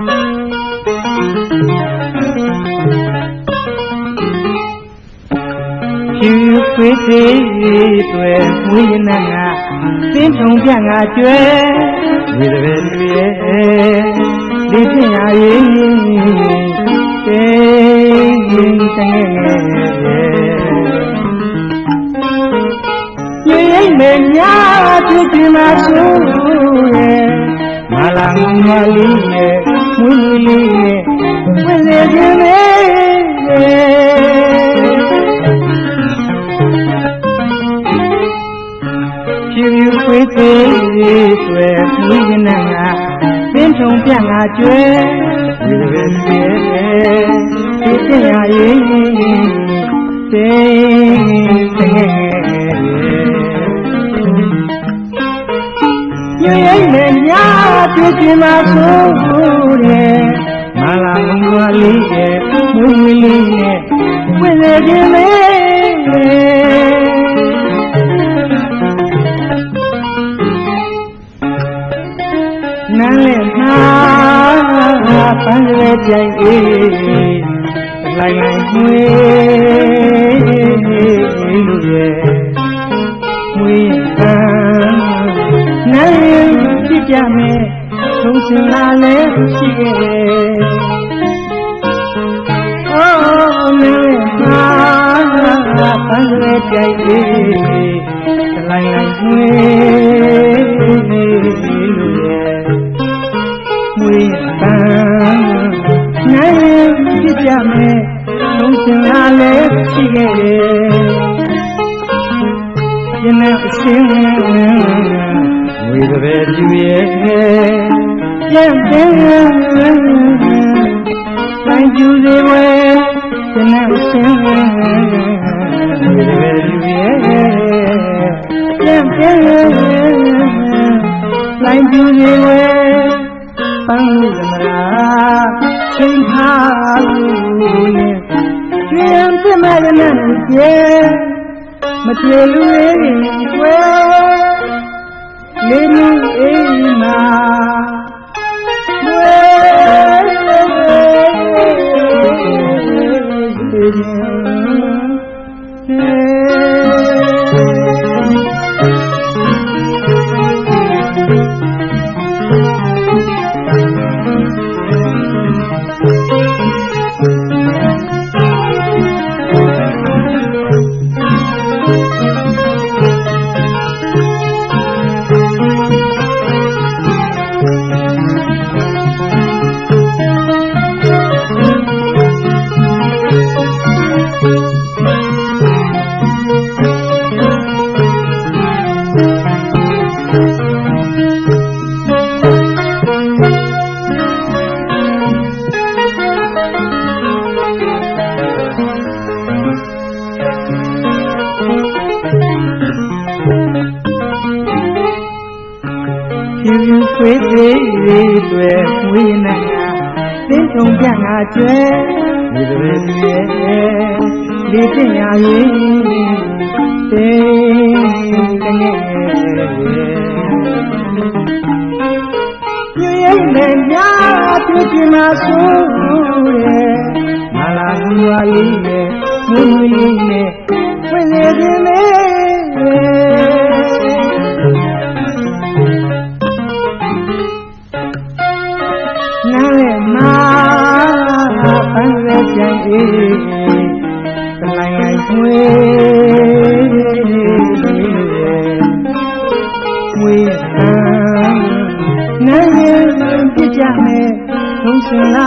ဖြူခွေးသေးတွေဝိညာဏငါသင်းထုံပြငါကျွဲဝိသဘေလူရဲ့ဒီပညာရေးတေးရင်တငယ်ငယ်ရဲ့ရိပ်မေများဖြစ်ဒီမှာဆိုရဲ့မလာငမလေးရဲ့ မွေးလေးရဲ့ဝိသေခြင်းလေးဖြူဖြူခွေးသေးဆွဲမိကနငါသင်းထုံပြငါကျွဲဒီလိုပဲဒီတင်ရရင်သိသိရ များဖြစ်ချင်မှာဆိုတဲ့မလာမွာလေးရဲ့မွေးလေးရဲ့ဝိသေခြင်းလေးနန်းလက်မှာပန်းရဲပြိုင်အေးလိုက်လိုက်မွေ သုံးစင်လာလည်းရှိခဲ့တယ်အော်နန်းလက်မှာပန်းရဲပြိုင်အေးလိုက်လိုက်မွေလို့ရဲ့မွေပန်းနိုင်ဖြစ်ကြမယ်လုံးစင်လာလည်းရှိခဲ့တယ်ယနေ့အစင်းဝေဘယ်ပြူရဲ့ ပြန်ပြန်တိုင်းကျူစေဝဲယနေ့အစင်းဝေဘယ်ပြူရဲ့ပြန်ပြန်တိုင်းကျူစေဝဲပန်းလူသမရာချိန်ထားလို့နဲ့ကျွင်ပြမရနဲ့ကျေမပြေလူရဲ့ွ Krishna ဖြူဖြူခွေးသေးတွေဝိညာဏသင်းထုံပြငါကျွဲဒီလိုပဲဒီရဲ့ဒီတင်ရရင်သိတငယ်ညရဲ့နဲ့များဖြစ်ချင်မှာဆိုရဲ့မလာဘူးဝါလေးနဲ့မွေး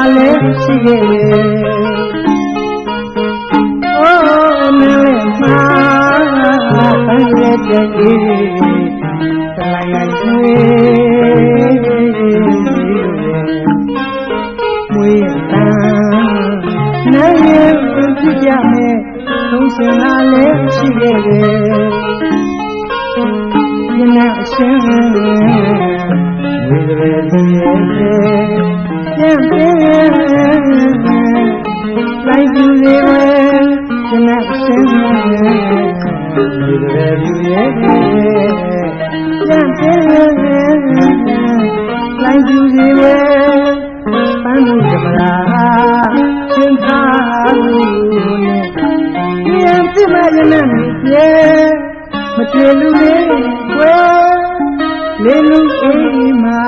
လာလည်းရှိခဲ့တယ်အိုးနားရဲ့မှာပန်းရဲကြံအေးတလိုက်လိုက်မွေမွေပန်းနိုင်ရင်ဖြစ်ကြမယ်သုံးစင်လာလည်းရှိခဲ့တယ်ယနေ့အရှင်ဝိသရေသူရဲ့ပြန်ပြန် ပြေလူလေးကွယ်လေးလူအိမ်မှာ